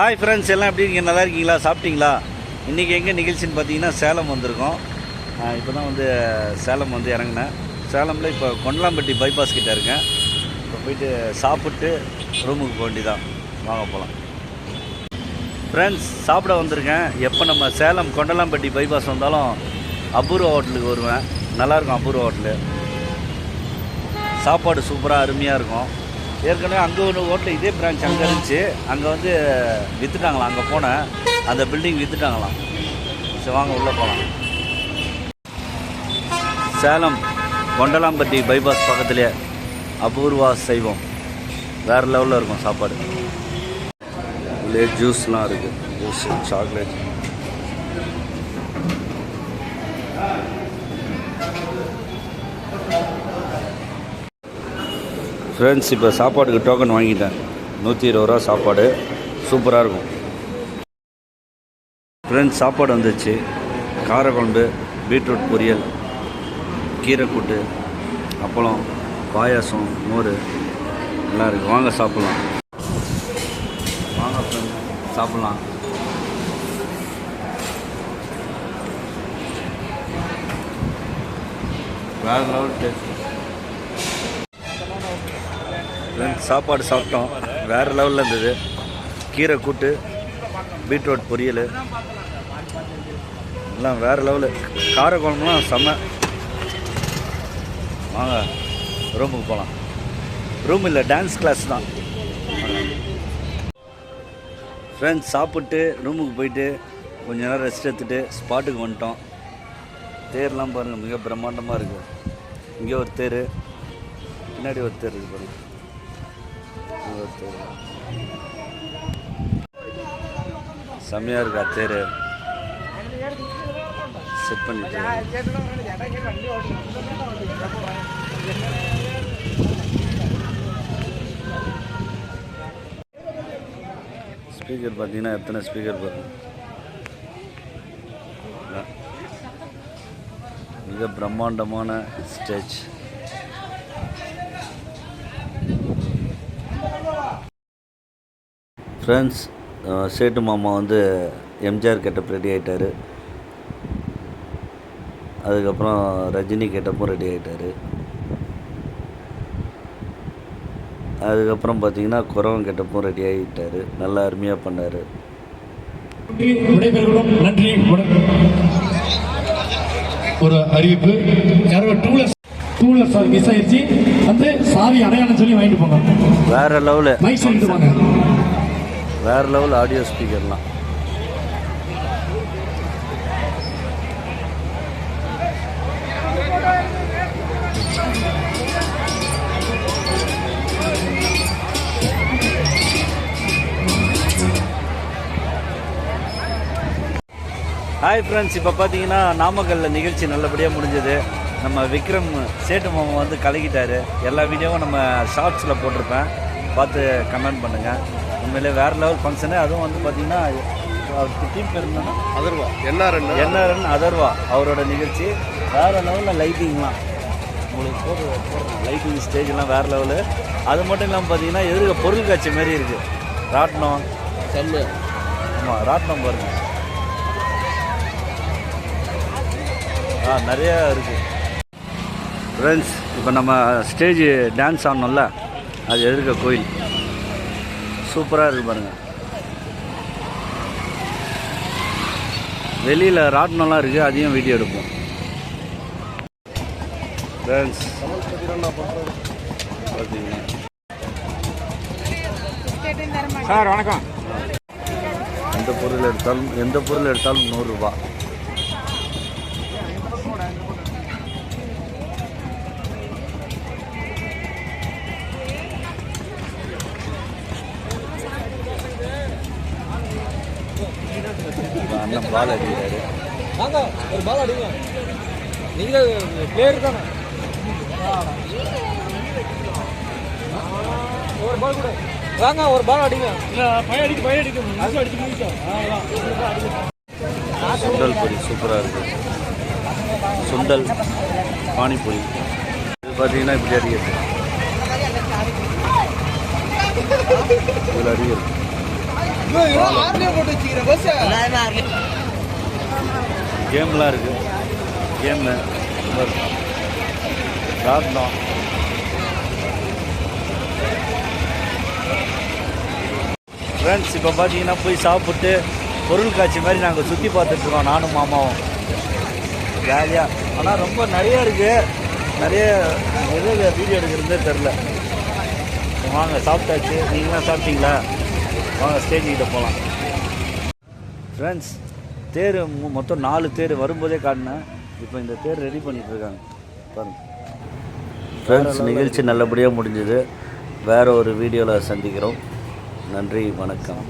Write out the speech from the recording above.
Hi friends எல்லாம் எப்படி இருக்கீங்க? நல்லா இருக்கீங்களா? சாப்பிட்டீங்களா? இன்றைக்கி எங்கே நிகழ்ச்சின்னு பார்த்தீங்கன்னா சேலம் வந்திருக்கோம். இப்போ தான் வந்து சேலம் வந்து இறங்கினேன். சேலமில் இப்போ கொண்டலாம்பட்டி பைபாஸ் கிட்ட இருக்கேன். இப்போ போயிட்டு சாப்பிட்டு ரூமுக்கு போக வேண்டியதான் வாங்க போகலாம் ஃப்ரெண்ட்ஸ் சாப்பிட வந்திருக்கேன். எப்போ நம்ம சேலம் கொண்டலாம்பட்டி பைபாஸ் வந்தாலும் அபூர்வ ஹோட்டலுக்கு வருவேன். நல்லாயிருக்கும் அபூர்வ ஹோட்டலு சாப்பாடு சூப்பராக அருமையாக இருக்கும். ஏற்கனவே அங்கே ஒரு ஓட்டில் இதே பிரான்ச் அங்கே இருந்துச்சு. அங்கே வந்து விற்றுட்டாங்களாம் அங்கே போனேன் அந்த பில்டிங் விற்றுட்டாங்களாம் சரி வாங்க உள்ளே போகலாம் சேலம் கொண்டலாம்பட்டி பைபாஸ் பக்கத்துலேயே அபூர்வா சைவம். வேறு லெவலில் இருக்கும் சாப்பாடு. உள்ளே ஜூஸ்லாம் இருக்குது ஜூஸ் சாக்லேட் ஃப்ரெண்ட்ஸ் இப்போ சாப்பாடுக்கு டோக்கன் வாங்கிட்டேன். நூற்றி இருபது ரூபா சாப்பாடு. சூப்பராக இருக்கும். ஃப்ரெண்ட்ஸ் சாப்பாடு வந்துச்சு. காரக்குழம்பு பீட்ரூட் பொரியல் கீரைக்கூட்டு அப்பளம் பாயாசம் மோர். நல்லா இருக்குது வாங்க சாப்பிட்லாம். வாங்க ஃப்ரெண்ட்ஸ் சாப்பிட்லாம். வேறு லெவல் டேஸ்ட் சாப்பாடு சாப்பிட்டோம். வேறு லெவலில் இருந்தது. கீரை கூட்டு பீட்ரூட் பொரியல். எல்லாம் வேறு லெவலு காரக்குழம்புலாம் செம்ம வாங்க ரூமுக்கு போகலாம் ரூம் இல்லை டான்ஸ் கிளாஸ் தான். ஃப்ரெண்ட்ஸ் சாப்பிட்டு ரூமுக்கு போயிட்டு கொஞ்ச நேரம் ரெஸ்ட் எடுத்துகிட்டு ஸ்பாட்டுக்கு வந்துட்டோம். தேர்லாம் பாருங்கள் மிக பிரம்மாண்டமாக இருக்குது இங்கே ஒரு தேர் பின்னாடி ஒரு தேர் இருக்குது பாருங்கள் செம்மையாக இருக்கா தேர் செட் பண்ணிட்டு ஸ்பீக்கர் பார்த்தீங்கன்னா எத்தனை ஸ்பீக்கர் பாருங்க. மிக பிரம்மாண்டமான ஸ்டேஜ் ஃப்ரெண்ட்ஸ் சேட்டு மாமா வந்து எம்ஜிஆர் கெட்டப் ரெடி ஆகிட்டாரு அதுக்கப்புறம் ரஜினி கெட்டப்பும் ரெடி ஆகிட்டாரு அதுக்கப்புறம் பார்த்தீங்கன்னா குறவன் கெட்டப்பும் ரெடி ஆகிட்டாரு நல்லா அருமையாக பண்ணார். நன்றி ஒரு அறிவிப்பு. யாரோ டூலர்ஸ் டூலர்ஸ் மிஸ் ஆயிடுச்சு வந்து சாவி அடையாளம் சொல்லி வாங்கிட்டு போங்க. வேறு லெவலு மைக் சொல்லிட்டு வாங்க. வேறு லெவல் ஆடியோ ஸ்பீக்கர்லாம் ஹாய் ஃப்ரெண்ட்ஸ் இப்போ பார்த்தீங்கன்னா நாமக்கல்லில் நிகழ்ச்சி நல்லபடியாக முடிஞ்சது. நம்ம விக்ரம் சேட்டு மாமா வந்து கலக்கிட்டாரு. எல்லா வீடியோவும் நம்ம ஷார்ட்ஸில் போட்டிருப்பேன். பார்த்து கமெண்ட் பண்ணுங்கள் உண்மையிலே வேறு லெவல் ஃபங்க்ஷனு அதுவும் வந்து பார்த்தீங்கன்னா அவருக்கு டீம் பேர் என்னன்னா அதர்வா. என்ஆர்என் என்ஆர்என் அதர்வா அவரோட நிகழ்ச்சி. வேறு லெவலில் லைட்டிங்லாம் உங்களுக்கு போடு லைட்டிங் ஸ்டேஜ்லாம் வேறு லெவலு அது மட்டும் இல்லாமல் பார்த்தீங்கன்னா எதிர்க்க பொருள் காட்சி மாதிரி இருக்குது ராட்டினம் செம்ம. ஆமாம் ராட்டினம் பாருங்கள் ஆ நிறைய இருக்குது ஃப்ரெண்ட்ஸ் இப்போ நம்ம ஸ்டேஜ் டான்ஸ் ஆடணும்ல. அது எதிர்க்க கோயில். சூப்பராக இருக்குது பாருங்கள் வெளியில் ராட்டினம்லாம் இருக்குது அதையும் வீடியோ எடுப்போம். ஃப்ரெண்ட்ஸ் சார் வணக்கம். எந்த பொருள் எடுத்தாலும் எந்த பொருள் எடுத்தாலும் நூறுரூபா அண்ணன் பால் அடிக்கிறாரு வாங்க ஒரு பால் அடிங்க நீங்கள் பிளேயர் தானே ஒரு பால் கூட வாங்க ஒரு பால் அடிங்க பையன் அடிக்க பையன் அடிக்க அது அடிச்சு முடிச்சோம் சுண்டல் பொரி சூப்பராக இருக்குது சுண்டல் பானிபூரி. இது பார்த்தீங்கன்னா இப்படி அடிக்கிறது. இதில் அடிக்கிறது. கேம்லாம் இருக்குது கேமு ராட்னம் ஃப்ரெண்ட்ஸ் இப்போ பார்த்தீங்கன்னா போய் சாப்பிட்டு பொருள் காட்சி மாதிரி நாங்கள் சுற்றி பார்த்துட்ருக்கோம் நானும் மாமாவும். ஜாலியாக ஆனால் ரொம்ப நிறைய இருக்குது நிறைய எது வீடியோ எடுக்கிறதே தெரில வாங்க சாப்பிட்டாச்சு. நீங்களாம் சாப்பிட்டீங்களா? வாங்க ஸ்டேஜ் கிட்ட போகலாம் ஃப்ரெண்ட்ஸ் தேர் மொத்தம் நாலு தேர் வரும்போதே காட்டினேன் இப்போ இந்த தேர் ரெடி பண்ணிட்டு இருக்காங்க. பாருங்க. ஃப்ரெண்ட்ஸ் நிகழ்ச்சி நல்லபடியாக முடிஞ்சது. வேற ஒரு வீடியோவில் சந்திக்கிறோம். நன்றி வணக்கம்.